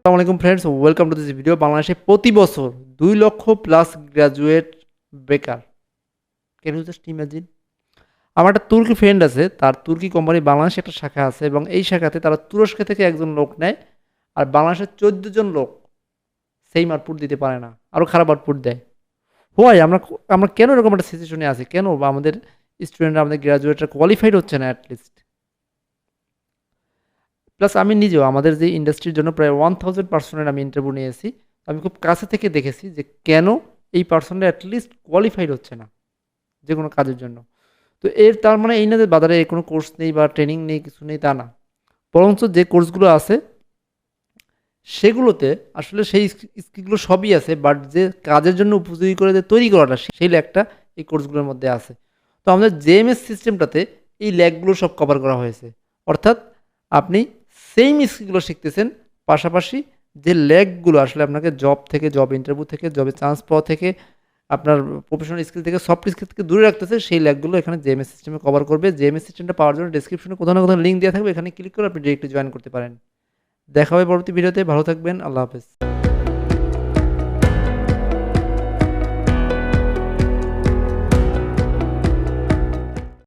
আসসালামু আলাইকুম friends welcome to this video বাংলাদেশে প্রতি বছর দুই লক্ষ প্লাস গ্র্যাজুয়েট বেকার। ক্যান ইউ জাস্ট ইমাজিন আমার একটা তুর্কি ফ্রেন্ড আছে, তার তুর্কি কোম্পানি বাংলাদেশে একটা শাখা আছে এবং এই শাখাতে তারা তুরস্ক থেকে একজন লোক নেয় আর বাংলাদেশের চোদ্দ জন লোক সেম আউটপুট দিতে পারে না আরও খারাপ আউটপুট দেয়। হোয়াই আমরা আমরা কেন এরকম একটা সিচুয়েশনে আছি? কেন বা আমাদের স্টুডেন্টরা আমাদের গ্র্যাজুয়েটরা কোয়ালিফাইড হচ্ছে না অ্যাটলিস্ট প্লাস আমি নিজেও আমাদের যে ইন্ডাস্ট্রির জন্য প্রায় ওয়ান থাউজেন্ড পার্সনের আমি ইন্টারভিউ নিয়েছি। আমি খুব কাছে থেকে দেখেছি যে কেন এই পার্সনটা অ্যাটলিস্ট কোয়ালিফাইড হচ্ছে না যে কোনো কাজের জন্য। তো এর তার মানে এই না যে বাজারে কোনো কোর্স নেই বা ট্রেনিং নেই, কিছু নেই, তা না। বরঞ্চ যে কোর্সগুলো আছে, সেগুলোতে আসলে সেই স্কিলগুলো সবই আছে বাট যে কাজের জন্য উপযোগী করে যে তৈরি করাটা, সেই ল্যাগটা এই কোর্সগুলোর মধ্যে আছে। তো আমাদের জেএমএস সিস্টেমটাতে এই ল্যাগগুলো সব কভার করা হয়েছে। অর্থাৎ আপনি সেম স্কিলগুলো শিখতেছেন, পাশাপাশি যে ল্যাগগুলো আসলে আপনাকে জব থেকে জব ইন্টারভিউ থেকে জবে চান্স পাওয়া থেকে, আপনার প্রফেশনাল স্কিল থেকে সফট স্কিল থেকে দূরে রাখতেছে, সেই ল্যাগগুলো এখানে জেএমএস সিস্টেমে কভার করবে। জেএমএস সিস্টেমটা পাওয়ার জন্য ডিসক্রিপশনে কোথাও না কোথাও লিঙ্ক দেওয়া থাকবে, এখানে ক্লিক করে আপনি ডিরেক্টলি জয়েন করতে পারেন। দেখা হবে পরবর্তী ভিডিওতে ভালো থাকবেন, আল্লাহ হাফেজ।